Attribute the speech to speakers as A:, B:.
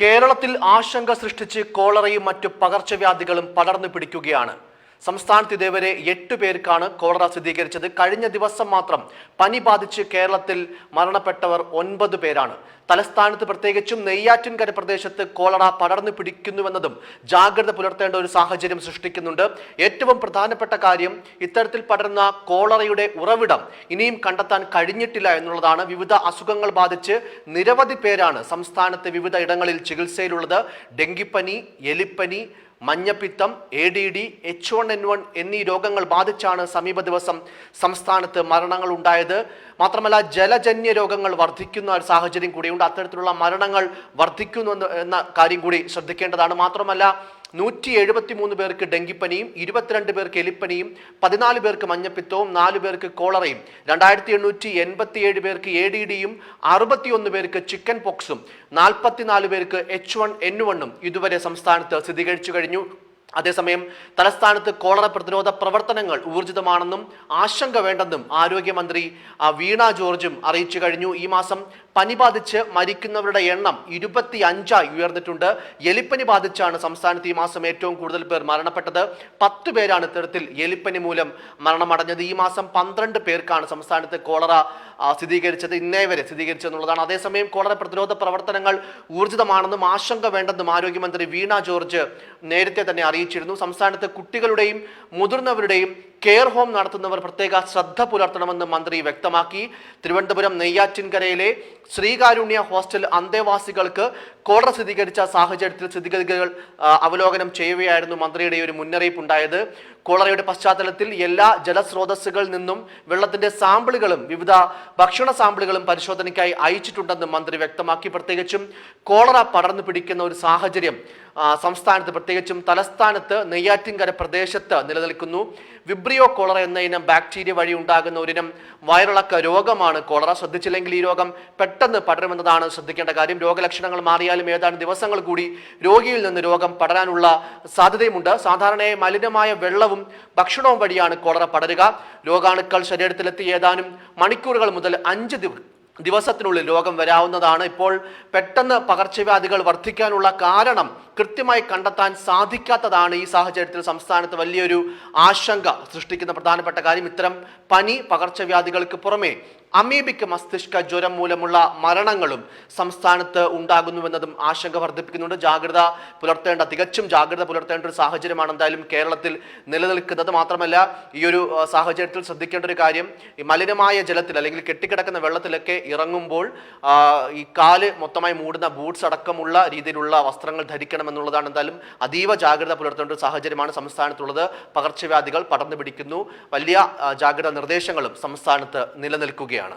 A: കേരളത്തിൽ ആശങ്ക സൃഷ്ടിച്ച് കോളറയും മറ്റു പകർച്ചവ്യാധികളും പടർന്നു പിടിക്കുകയാണ്. സംസ്ഥാനത്ത് ഇതേവരെ എട്ട് പേർക്കാണ് കോളറ സ്ഥിരീകരിച്ചത്. കഴിഞ്ഞ ദിവസം മാത്രം പനി ബാധിച്ച് കേരളത്തിൽ മരണപ്പെട്ടവർ ഒൻപത് പേരാണ്. തലസ്ഥാനത്ത് പ്രത്യേകിച്ചും നെയ്യാറ്റിൻകര പ്രദേശത്ത് കോളറ പടർന്നു പിടിക്കുന്നുവെന്നതും ജാഗ്രത പുലർത്തേണ്ട ഒരു സാഹചര്യം സൃഷ്ടിക്കുന്നുണ്ട്. ഏറ്റവും പ്രധാനപ്പെട്ട കാര്യം ഇത്തരത്തിൽ പടരുന്ന കോളറയുടെ ഉറവിടം ഇനിയും കണ്ടെത്താൻ കഴിഞ്ഞിട്ടില്ല എന്നുള്ളതാണ്. വിവിധ അസുഖങ്ങൾ ബാധിച്ച് നിരവധി പേരാണ് സംസ്ഥാനത്ത് വിവിധ ഇടങ്ങളിൽ ചികിത്സയിലുള്ളത്. ഡെങ്കിപ്പനി എലിപ്പനി മഞ്ഞപ്പിത്തം A D D H one N one എന്നീ രോഗങ്ങൾ ബാധിച്ചാണ് സമീപ ദിവസം സംസ്ഥാനത്ത് മരണങ്ങൾ ഉണ്ടായത്. മാത്രമല്ല ജലജന്യ രോഗങ്ങൾ വർദ്ധിക്കുന്ന ഒരു സാഹചര്യം കൂടിയുണ്ട്. അത്തരത്തിലുള്ള മരണങ്ങൾ വർദ്ധിക്കുന്നു എന്ന കാര്യം കൂടി ശ്രദ്ധിക്കേണ്ടതാണ്. മാത്രമല്ല നൂറ്റി എഴുപത്തി മൂന്ന് പേർക്ക് ഡെങ്കിപ്പനിയും ഇരുപത്തിരണ്ട് പേർക്ക് എലിപ്പനിയും പതിനാല് പേർക്ക് മഞ്ഞപ്പിത്തവും നാല് പേർക്ക് കോളറയും രണ്ടായിരത്തി എണ്ണൂറ്റി എൺപത്തി ഏഴ് പേർക്ക് എ ഡി ഡിയും അറുപത്തിയൊന്ന് പേർക്ക് ചിക്കൻ പോക്സും നാൽപ്പത്തിനാല് പേർക്ക് എച്ച് വൺ എൻ വണ്ണും ഇതുവരെ സംസ്ഥാനത്ത് സ്ഥിരീകരിച്ചു കഴിഞ്ഞു. അതേസമയം തലസ്ഥാനത്ത് കോളറ പ്രതിരോധ പ്രവർത്തനങ്ങൾ ഊർജിതമാണെന്നും ആശങ്ക വേണ്ടെന്നും ആരോഗ്യമന്ത്രി വീണ ജോർജും അറിയിച്ചു കഴിഞ്ഞു. ഈ മാസം പനി ബാധിച്ച് മരിക്കുന്നവരുടെ എണ്ണം ഇരുപത്തി അഞ്ചായി ഉയർന്നിട്ടുണ്ട്. എലിപ്പനി ബാധിച്ചാണ് സംസ്ഥാനത്ത് ഈ മാസം ഏറ്റവും കൂടുതൽ പേർ മരണപ്പെട്ടത്. പത്ത് പേരാണ് ഇത്തരത്തിൽ എലിപ്പനി മൂലം മരണമടഞ്ഞത്. ഈ മാസം പന്ത്രണ്ട് പേർക്കാണ് സംസ്ഥാനത്ത് കോളറ സ്ഥിരീകരിച്ചത് ഇന്നേ വരെ സ്ഥിരീകരിച്ചതെന്നുള്ളതാണ്. അതേസമയം കോളറ പ്രതിരോധ പ്രവർത്തനങ്ങൾ ഊർജിതമാണെന്നും ആശങ്ക വേണ്ടെന്നും ആരോഗ്യമന്ത്രി വീണ ജോർജ് നേരത്തെ തന്നെ അറിയിച്ചിരുന്നു. സംസ്ഥാനത്ത് കുട്ടികളുടെയും മുതിർന്നവരുടെയും കെയർ ഹോം നടത്തുന്നവർ പ്രത്യേക ശ്രദ്ധ പുലർത്തണമെന്ന് മന്ത്രി വ്യക്തമാക്കി. തിരുവനന്തപുരം നെയ്യാറ്റിൻകരയിലെ ശ്രീകാരുണ്യ ഹോസ്റ്റൽ അന്തേവാസികൾക്ക് കോളറ സ്ഥിരീകരിച്ച സാഹചര്യത്തിൽ സ്ഥിതിഗതികൾ അവലോകനം ചെയ്യുകയായിരുന്നു മന്ത്രിയുടെ ഒരു മുന്നറിയിപ്പ് ഉണ്ടായത് കോളറയുടെ പശ്ചാത്തലത്തിൽ എല്ലാ ജലസ്രോതസ്സുകളിൽ നിന്നും വെള്ളത്തിന്റെ സാമ്പിളുകളും വിവിധ ഭക്ഷണ സാമ്പിളുകളും പരിശോധനയ്ക്കായി അയച്ചിട്ടുണ്ടെന്ന് മന്ത്രി വ്യക്തമാക്കി. പ്രത്യേകിച്ചും കോളറ പടർന്നു പിടിക്കുന്ന ഒരു സാഹചര്യം സംസ്ഥാനത്ത് പ്രത്യേകിച്ചും തലസ്ഥാനത്ത് നെയ്യാറ്റിൻകര പ്രദേശത്ത് നിലനിൽക്കുന്നു. വിബ്രിയോ കോളറ എന്ന ഇനം ബാക്ടീരിയ വഴി ഉണ്ടാകുന്ന ഒരിനം വയറിളക്ക രോഗമാണ് കോളറ ശ്രദ്ധിച്ചില്ലെങ്കിൽ ഈ രോഗം പെട്ടെന്ന് പടരുമെന്നതാണ് ശ്രദ്ധിക്കേണ്ട കാര്യം. രോഗലക്ഷണങ്ങൾ മാറിയാലും ഏതാനും ദിവസങ്ങൾ കൂടി രോഗിയിൽ നിന്ന് രോഗം പടരാനുള്ള സാധ്യതയുമുണ്ട്. സാധാരണയായി മലിനമായ വെള്ളവും ഭക്ഷണവും വഴിയാണ് കോളറ പടരുക. രോഗാണുക്കൾ ശരീരത്തിലെത്തി ഏതാനും മണിക്കൂറുകൾ മുതൽ അഞ്ച് ദിവ ദിവസത്തിനുള്ളിൽ രോഗം വരാവുന്നതാണ്. ഇപ്പോൾ പെട്ടെന്ന് പകർച്ചവ്യാധികൾ വർദ്ധിക്കാനുള്ള കാരണം കൃത്യമായി കണ്ടെത്താൻ സാധിക്കാത്തതാണ് ഈ സാഹചര്യത്തിൽ സംസ്ഥാനത്ത് വലിയൊരു ആശങ്ക സൃഷ്ടിക്കുന്ന പ്രധാനപ്പെട്ട കാര്യം. ഇത്തരം പനി പകർച്ചവ്യാധികൾക്ക് പുറമെ അമീബിക് മസ്തിഷ്ക ജ്വരം മൂലമുള്ള മരണങ്ങളും സംസ്ഥാനത്ത് ഉണ്ടാകുന്നുവെന്നതും ആശങ്ക വർദ്ധിപ്പിക്കുന്നുണ്ട്. ജാഗ്രത പുലർത്തേണ്ട തികച്ചും ജാഗ്രത പുലർത്തേണ്ട ഒരു സാഹചര്യമാണ് എന്തായാലും കേരളത്തിൽ നിലനിൽക്കുന്നത്. മാത്രമല്ല ഈ ഒരു സാഹചര്യത്തിൽ ശ്രദ്ധിക്കേണ്ട ഒരു കാര്യം ഈ മലിനമായ ജലത്തിൽ അല്ലെങ്കിൽ കെട്ടിക്കിടക്കുന്ന വെള്ളത്തിലൊക്കെ ഇറങ്ങുമ്പോൾ ഈ കാൽ മൊത്തമായി മൂടുന്ന ബൂട്ട്സ് അടക്കമുള്ള രീതിയിലുള്ള വസ്ത്രങ്ങൾ ധരിക്കണമെന്നുള്ളതാണ് എന്തായാലും അതീവ ജാഗ്രത പുലർത്തേണ്ട ഒരു സാഹചര്യമാണ് സംസ്ഥാനത്തുള്ളത്. പകർച്ചവ്യാധികൾ പടർന്നു പിടിക്കുന്നു. വലിയ ജാഗ്രതാ നിർദ്ദേശങ്ങളും സംസ്ഥാനത്ത് നിലനിൽക്കുകയാണ്.